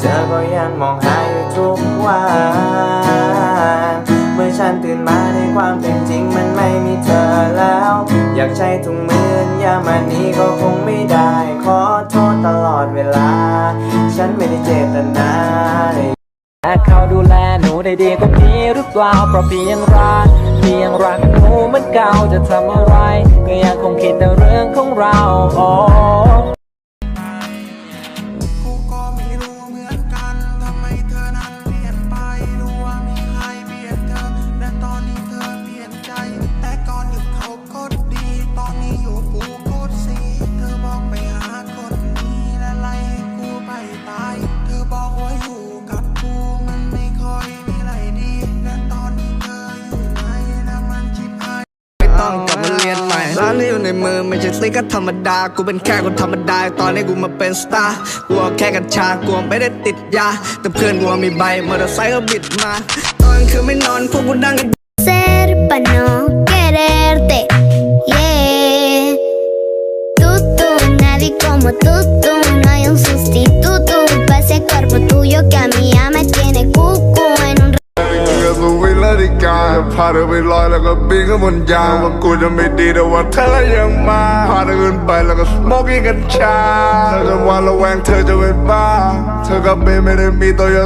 เธอก็ยังมองหาอยู่ทุกวันเมื่อฉันตื่นมาในความเป็นจริงมันไม่มีเธอแล้ว อยากใช้ถุงมือยามานี้ก็คงไม่ได้ ขอโทษตลอดเวลา ฉันไม่ได้เจตนาแต่เขาดูแลหนูได้ดีกว่าพี่หรือเปล่าเพราะพี่ยังรักพี่ยังรักหนูเหมือนเก่าจะทำอะไร ก็ยังคงคิดแต่เรื่องของเรา ร้านที่อยู่ในมือไม่ใช่ซิก็ธรรมดา กูเป็นแค่คนธรรมดา ตอนนี้กูมาเป็นสตาร์กูเอาแค่กัญชา กูไม่ได้ติดยา แต่เพื่อนกูมีใบมอเตอร์ไซค์ก็บิดมา ตอนคืนไม่นอนพวกกูนั่งกัน ser para no quererte. Yeah. Tú, tú, nadie como tú, tú. No hay un sustituto ิกาพาเธอไปลอยแล้วก็บินขึ้นบนยางว่ากูจะไม่ดีแต่ว่าเธอยังมาพาเธอขึ้นไปแล้วก็สโมกิ้งกัญชาเธอจะวานระแวงเธอจะเป็นบ้า เธอกับเบนไม่ได้มีตัวย